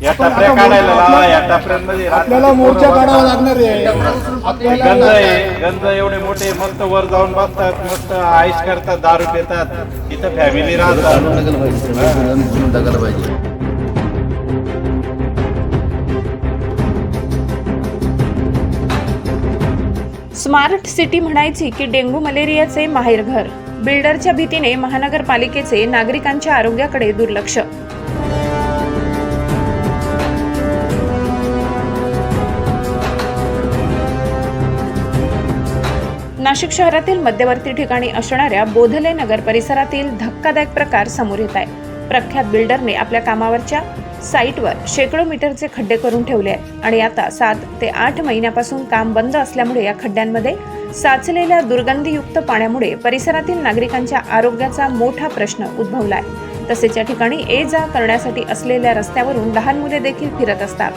या टपऱ्या काढायला लावा या टपऱ्यांमध्ये आपल्याला मोर्चा काढावा लागणार आहे गंज आपल्याला आहे गंज एवढे मोठे मस्त वर जाऊन बसतात मस्त आईस करतात दारू पितात इथं फॅमिली राहतात पाहिजे स्मार्ट सिटी म्हणायची की डेंग्यू मलेरियाचे माहेरघर बिल्डरच्या भीतीने महानगरपालिकेचे नागरिकांच्या आरोग्याकडे दुर्लक्ष. नाशिक शहरातील मध्यवर्ती ठिकाणी असणाऱ्या बोधले नगर परिसरातील धक्कादायक प्रकार समोर येत आहे प्रख्यात बिल्डरने आपल्या कामावरच्या साईटवर शेकडो मीटरचे खड्डे करून ठेवले आहेत. आणि आता सात ते आठ महिन्यापासून काम बंद असल्यामुळे या खड्ड्यांमध्ये साचलेल्या दुर्गंधीयुक्त पाण्यामुळे परिसरातील नागरिकांच्या आरोग्याचा मोठा प्रश्न उद्भवला आहे तसेच या ठिकाणी ये जा करण्यासाठी असलेल्या रस्त्यावरून लहान मुले देखील फिरत असतात.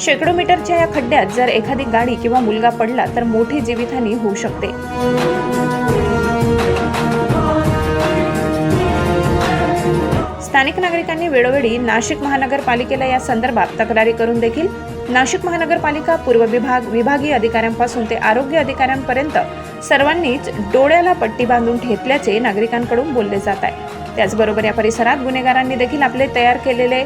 शेकडो मीटरच्या या खड्ड्यात जर एखादी गाडी किंवा मुलगा पडला तर मोठी जीवितहानी होऊ शकते. स्थानिक नागरिकांनी वेळोवेळी नाशिक महानगरपालिकेला या संदर्भात तक्रारी करून देखील नाशिक महानगरपालिका पूर्व विभाग विभागीय अधिकाऱ्यांपासून ते आरोग्य अधिकाऱ्यांपर्यंत सर्वांनीच डोळ्याला पट्टी बांधून ठेपल्याचे नागरिकांकडून बोलले जात आहे. त्याचबरोबर या परिसरात गुन्हेगारांनी देखील आपले तयार केलेले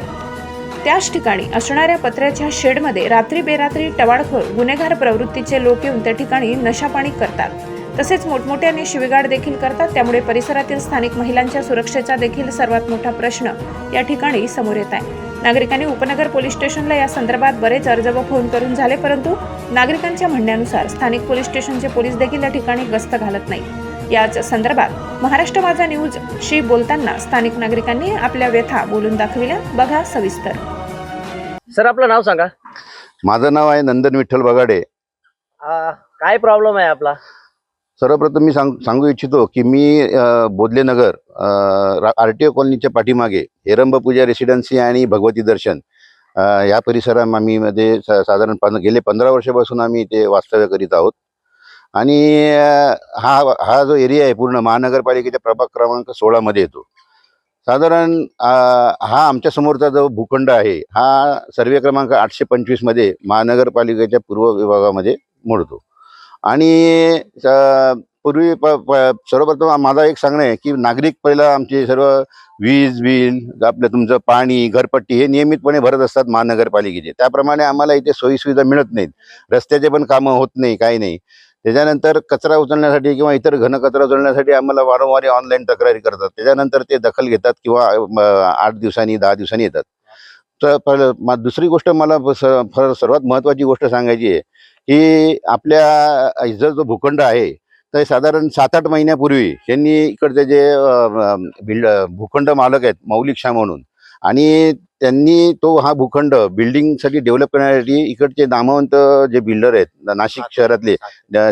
त्याच ठिकाणी असणाऱ्या पत्र्याच्या शेडमध्ये रात्री बेरात्री टवाळखोर गुन्हेगार प्रवृत्तीचे लोक येऊन त्या ठिकाणी नशापाणी करतात. तसेच मोठमोठ्याने शिवीगाळ देखील करतात त्यामुळे परिसरातील स्थानिक महिलांच्या सुरक्षेचा देखील सर्वात मोठा प्रश्न या ठिकाणी समोर येत आहे. नागरिकांनी उपनगर पोलीस स्टेशनला या संदर्भात बरेच अर्ज व फोन करून झाले परंतु नागरिकांच्या म्हणण्यानुसार स्थानिक पोलीस स्टेशनचे पोलीस देखील या ठिकाणी गस्त घालत नाही याच संदर्भात महाराष्ट्र माझा न्यूज शी बोलताना स्थानिक नागरिकांनी आपल्या व्यथा बोलून दाखविल्या. बघा सविस्तर. सर आपलं नाव सांगा. माझं नाव आहे नंदन विठ्ठल बगाडे. काय प्रॉब्लेम आहे आपला? सर्वप्रथम मी सांग सांगू इच्छितो की मी बोधलेनगर आर टी ओ कॉलनीच्या पाठीमागे हेरंब पूजा रेसिडेन्सी आणि भगवती दर्शन या परिसरात आम्ही मध्ये सा- साधारण पं गेले पंधरा वर्षापासून आम्ही ते वास्तव्य करीत आहोत. आणि हा हा जो एरिया आहे पूर्ण महानगरपालिकेच्या प्रभाग क्रमांक सोळामध्ये येतो. साधारण हा आमच्या समोरचा जो भूखंड आहे हा सर्वे क्रमांक आठशे पंचवीसमध्ये महानगरपालिकेच्या पूर्व विभागामध्ये मोडतो. आणि पूर्वी प सर्वप्रथम माझा एक सांगणं आहे की नागरिक पहिला आमचे सर्व वीज बिल आपलं तुमचं पाणी घरपट्टी हे नियमितपणे भरत असतात महानगरपालिकेचे. त्याप्रमाणे आम्हाला इथे सोयीसुविधा मिळत नाहीत. रस्त्याचे पण कामं होत नाही काही नाही. त्याच्यानंतर कचरा उचलण्यासाठी किंवा इतर घनकचरा उचलण्यासाठी आम्हाला वारंवार ऑनलाईन तक्रारी करतात. त्याच्यानंतर ते दखल घेतात किंवा आठ दिवसांनी दहा दिवसांनी येतात. तर पहिलं दुसरी गोष्ट मला सर्वात महत्त्वाची गोष्ट सांगायची आहे की आपल्या इथं जो भूखंड आहे तर साधारण सात आठ महिन्यापूर्वी यांनी इकडचे जे बिल्ड भूखंड मालक आहेत मौलिक शाह म्हणून आणि त्यांनी तो हा भूखंड बिल्डिंगसाठी डेव्हलप करण्यासाठी इकडचे नामवंत जे बिल्डर आहेत नाशिक शहरातले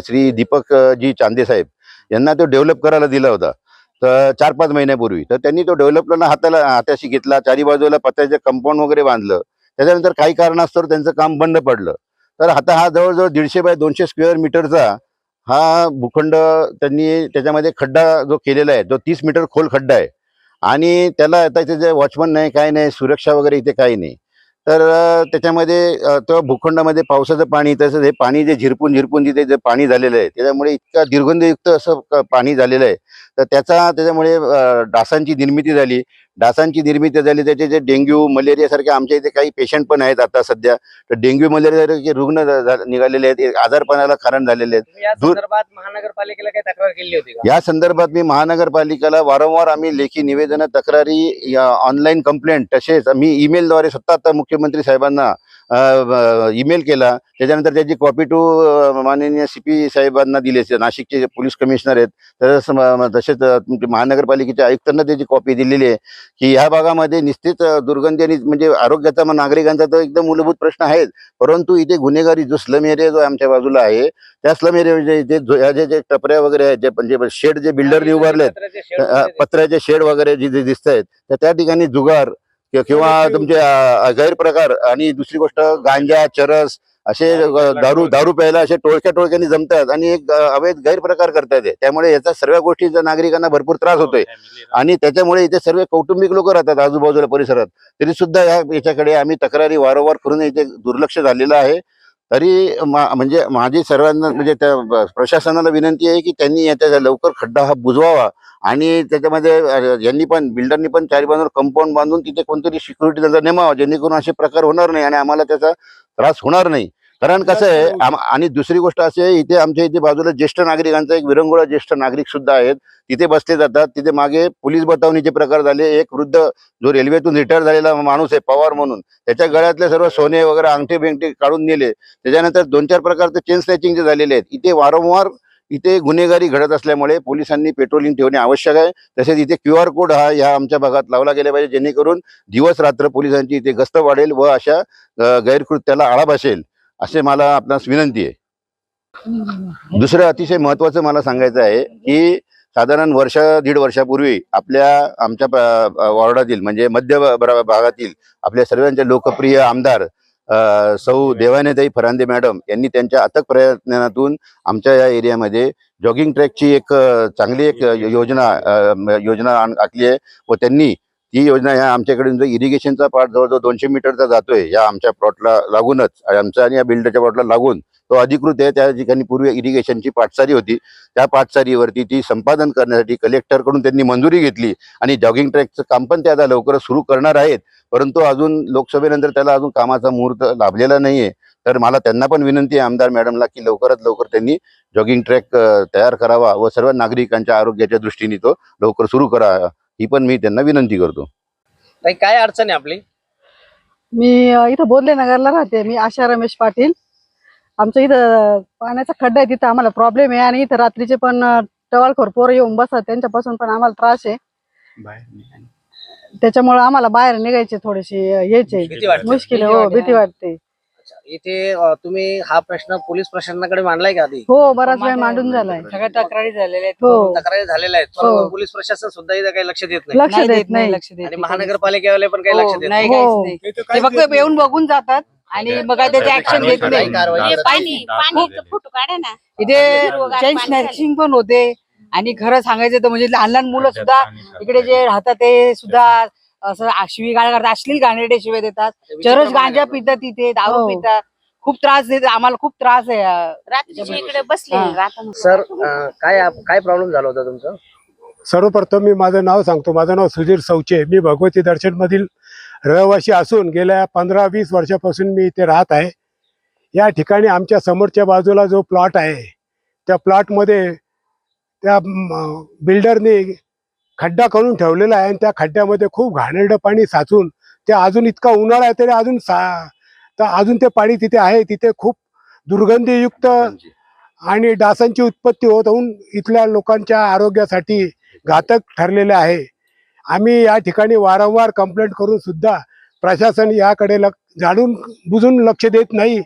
श्री दीपक अ, जी चांदे साहेब यांना तो डेव्हलप करायला दिला होता. तर चार पाच महिन्यापूर्वी तर त्यांनी तो डेव्हलपला हाताला हाताशी घेतला चारी बाजूला पत्र्याचे कंपाऊंड वगैरे बांधलं. त्याच्यानंतर काही कारणास्तव त्यांचं काम बंद पडलं. तर आता हा जवळजवळ दीडशे बाय दोनशे स्क्वेअर मीटरचा हा भूखंड त्यांनी त्याच्यामध्ये खड्डा जो केलेला आहे तो तीस मीटर खोल खड्डा आहे. आणि त्याला आता त्याचे वॉचमन नाही काय नाही सुरक्षा वगैरे इथे काही नाही. तर त्याच्यामध्ये तो भूखंडामध्ये पावसाचं पाणी तसंच हे पाणी जे झिरपून झिरपून तिथे जे पाणी झालेलं आहे त्याच्यामुळे इतका दुर्गंधयुक्त असं पाणी झालेलं आहे. तर त्याचा त्याच्यामुळे डासांची निर्मिती झाली. डासांची निर्मिती झाली त्याचे जे डेंग्यू मलेरिया सारखे आमच्या इथे काही पेशंट पण आहेत आता सध्या. तर डेंग्यू मलेरिया सारखे रुग्ण निघालेले आहेत आजारपणाला कारण झालेले आहेत. महानगरपालिकेला काही तक्रार केली होती या संदर्भात मी महानगरपालिकेला वारंवार आम्ही लेखी निवेदन तक्रारी ऑनलाईन कंप्लेंट तसेच मी ईमेलद्वारे स्वतः मुख्यमंत्री साहेबांना ईमेल केला. त्याच्यानंतर त्याची कॉपी टू माननीय सी पी साहेबांना दिली आहे. नाशिकचे पोलीस कमिशनर आहेत म- तसेच तुमचे महानगरपालिकेच्या आयुक्तांना त्याची कॉपी दिलेली आहे. की ह्या भागामध्ये निश्चित दुर्गंधी आणि म्हणजे आरोग्याचा मग नागरिकांचा तर एकदम मूलभूत प्रश्न आहेच. परंतु इथे गुन्हेगारी जो स्लम एरिया जो आमच्या बाजूला आहे त्या स्लम एरिया जे जो- टपऱ्या वगैरे आहेत जे म्हणजे शेड जे बिल्डरनी उभारले आहेत पत्र्याचे शेड वगैरे जे दिसत आहेत तर त्या ठिकाणी जुगार किंवा तुमचे गैरप्रकार आणि दुसरी गोष्ट गांजा चरस असे दारू दारू प्यायला असे टोळक्या टोळक्यांनी जमतात आणि एक अवैध गैरप्रकार करतात हे. त्यामुळे याचा सर्व गोष्टीचा नागरिकांना भरपूर त्रास होतोय. आणि त्याच्यामुळे इथे सर्व कौटुंबिक लोक राहतात आजूबाजूला परिसरात. तरी सुद्धा याच्याकडे आम्ही तक्रारी वारंवार करून इथे दुर्लक्ष झालेलं आहे. तरी मा- म्हणजे माझी सर्वांना म्हणजे त्या प्रशासनाला विनंती आहे की त्यांनी याच्या लवकर खड्डा हा बुजवावा आणि त्याच्यामध्ये यांनी पण बिल्डरनी पण चारी बाजूला कंपाऊंड बांधून तिथे कोणतरी सिक्युरिटी त्यांचा नेमावा जेणेकरून असे प्रकार होणार नाही आणि आम्हाला त्याचा त्रास होणार नाही. कारण कसं आहे आणि दुसरी गोष्ट अशी आहे इथे आमच्या इथे बाजूला ज्येष्ठ नागरिकांचा एक विरंगुळा ज्येष्ठ नागरिक सुद्धा आहेत. तिथे बसले जातात. तिथे मागे पोलीस बतावणीचे प्रकार झाले. एक वृद्ध जो रेल्वेतून रिटायर झालेला माणूस आहे पवार म्हणून. त्याच्या गळ्यातले सर्व सोने वगैरे अंगठे बिंगठे काढून नेले. त्याच्यानंतर दोन चार प्रकारचे चेन स्नॅचिंगचे झालेले आहेत इथे वारंवार इथे गुन्हेगारी घडत असल्यामुळे पोलिसांनी पेट्रोलिंग ठेवणे आवश्यक आहे. तसेच इथे क्यू आर कोड हा या आमच्या भागात लावला गेला पाहिजे जेणेकरून दिवस रात्र पोलिसांची इथे गस्त वाढेल व अशा गैरकृत्याला आळा बसेल. असे मला आपणास विनंती आहे. दुसरं अतिशय महत्वाचं मला सांगायचं आहे की साधारण वर्ष दीड वर्षापूर्वी आपल्या आमच्या वॉर्डातील म्हणजे मध्य भागातील आपल्या सर्वांचे लोकप्रिय आमदार सौ देवानेताई फरांदे मॅडम यांनी त्यांच्या अथक प्रयत्नातून आमच्या या एरियामध्ये जॉगिंग ट्रॅकची एक चांगली एक योजना योजना आण- आखली आहे व त्यांनी ती योजना ह्या आमच्याकडे जो इरिगेशनचा पार्ट जवळजवळ दोनशे मीटरचा जातोय या आमच्या प्लॉटला लागूनच आमच्या आणि या बिल्डरच्या प्लॉटला लागून तो अधिकृत आहे त्या ठिकाणी पूर्वी इरिगेशनची पाटसारी होती. त्या पाटसारीवरती ती संपादन करण्यासाठी कलेक्टरकडून त्यांनी मंजुरी घेतली आणि जॉगिंग ट्रॅकचं काम पण ते आता लवकरच सुरू करणार आहेत. परंतु अजून लोकसभेनंतर त्याला अजून कामाचा मुहूर्त लाभलेला नाहीये. तर मला त्यांना पण विनंती आहे आमदार मॅडमला की लवकरात लवकर त्यांनी जॉगिंग ट्रॅक तयार करावा व सर्व नागरिकांच्या आरोग्याच्या दृष्टीने तो लवकर सुरू करावा ही पण मी त्यांना विनंती करतो. ताई, काय अडचण आहे आपली? मी अ, इथं बोधले नगरला राहते. मी आशा रमेश पाटील. आमच्या इथं पाण्याचा खड्डा आहे तिथं आम्हाला प्रॉब्लेम आहे. आणि इथं रात्रीचे पण अ, टवाळखोर पोरं येऊन बसतात. त्यांच्यापासून पण आम्हाला त्रास आहे. त्याच्यामुळे आम्हाला बाहेर निघायचे थोडेसे अ, यायचे. भीती वाटते. मुश्किल आहे, हो भीती वाटते. इथे अ, तुम्ही हा प्रश्न पोलीस प्रशासनाकडे मांडलाय का आधी? हो बराच वेळ मांडून झालाय. सगळ्या तक्रारी झालेल्या आहेत. हो. तक्रारी झालेल्या आहेत. हो. पण पोलीस प्रशासन सुद्धा इथं काही लक्ष देत नाही. लक्ष नाही देत नाही लक्ष देत. आणि नाही. महानगरपालिकेवाले पण काही हो, लक्ष देत नाही. नाही हो. काहीच नाही. ते फक्त येऊन बघून जातात आणि मग काय त्याचे ऍक्शन घेत नाही. कारवाई करत नाही. पाणी पाणी फोटो काढा ना. इथे चेन पाणी स्नॅचिंग पण होते आणि खरं सांगायचं तर म्हणजे लहान लहान मुलं सुद्धा इकडे जे राहतात ते सुद्धा असं शिवी गाळ करतात अश्लील गाणेरडे शिवे देतात. चरस गांजा. पितात तिथे दारू हो. पितात. खूप त्रास देत आम्हाला खूप त्रास आहे रात्रीचे इकडे बसले हा. सर अ, काय आप- काय प्रॉब्लेम झाला होता तुमचं? सर्वप्रथम मी माझं नाव सांगतो. माझं नाव सुधीर सौचे मी भगवती दर्शन मधील रहिवासी असून गेल्या पंधरा वीस वर्षापासून मी इथे राहत आहे. या ठिकाणी आमच्या समोरच्या बाजूला जो प्लॉट आहे त्या प्लॉटमध्ये त्या बिल्डरने खड्डा करून ठेवलेला आहे आणि त्या खड्ड्यामध्ये खूप घाणेरडं पाणी साचून ते अजून इतका उन्हाळा आहे तरी अजून सा तर अजून ते पाणी तिथे आहे तिथे खूप दुर्गंधीयुक्त आणि डासांची उत्पत्ती होत होऊन इथल्या लोकांच्या आरोग्यासाठी घातक ठरलेले आहे. आम्ही या ठिकाणी वारंवार कंप्लेंट करून सुद्धा प्रशासन याकडे लक जाणून बुजून लक्ष देत नाही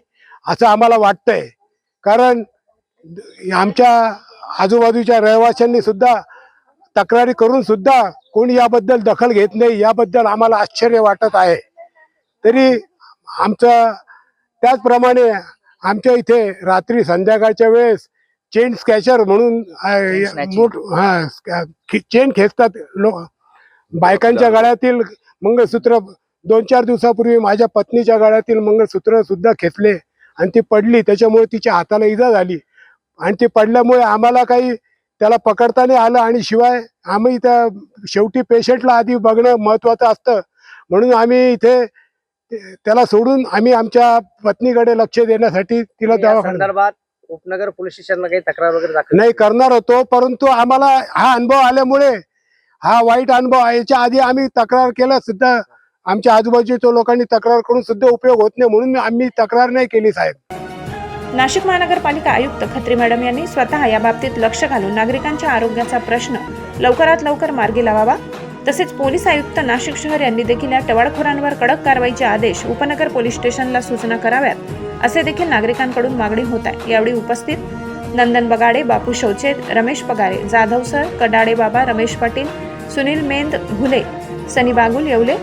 असं आम्हाला वाटतंय. कारण आमच्या आजूबाजूच्या रहिवाशांनी सुद्धा तक्रारी करून सुद्धा कोणी याबद्दल दखल घेत नाही याबद्दल आम्हाला आश्चर्य वाटत आहे. तरी आमचं त्याचप्रमाणे आमच्या इथे रात्री संध्याकाळच्या वेळेस चेन स्कॅचर म्हणून. मोठ हा चेन खेचतात लोक. बायकांच्या गळ्यातील मंगळसूत्र दोन चार दिवसापूर्वी माझ्या पत्नीच्या गळ्यातील मंगळसूत्र सुद्धा खेचले आणि ती पडली. त्याच्यामुळे तिच्या हाताला इजा झाली. आणि ती पडल्यामुळे आम्हाला काही त्याला पकडता नाही आलं आणि शिवाय आम्ही त्या शेवटी पेशंटला आधी बघणं महत्वाचं असतं. म्हणून आम्ही इथे त्याला सोडून आम्ही आमच्या पत्नीकडे लक्ष देण्यासाठी तिला दवाखान्यात संदर्भात उपनगर पोलीस स्टेशनला काही तक्रार वगैरे दाखल नाही करणार होतो परंतु आम्हाला हा अनुभव आल्यामुळे हा वाईट अनुभव आहे. याच्या आधी आम्ही तक्रार केला सुद्धा आमच्या आजूबाजूच्या लोकांनी तक्रार करून सुद्धा उपयोग होत नाही म्हणून आम्ही तक्रार नाही केली साहेब. नाशिक महानगरपालिका आयुक्त खत्री मॅडम यांनी स्वतः या बाबतीत लक्ष घालून नागरिकांच्या आरोग्याचा प्रश्न लवकरात लवकर मार्गी लावावा. तसेच पोलीस आयुक्त नाशिक शहर यांनी देखील या टवाळखोरांवर कडक कारवाईचे आदेश उपनगर पोलीस स्टेशनला सूचना कराव्यात असे देखील नागरिकांकडून मागणी होत आहे. यावेळी उपस्थित नंदन बगाडे बापू शौचे रमेश पगारे जाधव सर कडाडे बाबा रमेश पाटील सुनील मेंद घुले सनी बागुल येवले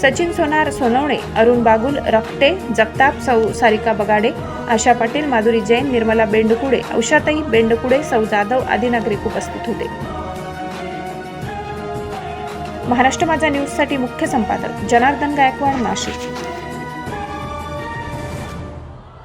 सचिन सोनार सोनवणे अरुण बागुल रक्ते जगताप सौ सारिका बगाडे आशा पाटील माधुरी जैन निर्मला बेंडकुडे औषाताई बेंडकुडे सौ जाधव आदी नागरिक उपस्थित होते. महाराष्ट्र माझा न्यूजसाठी मुख्य संपादक जनार्दन गायकवाड नाशिक.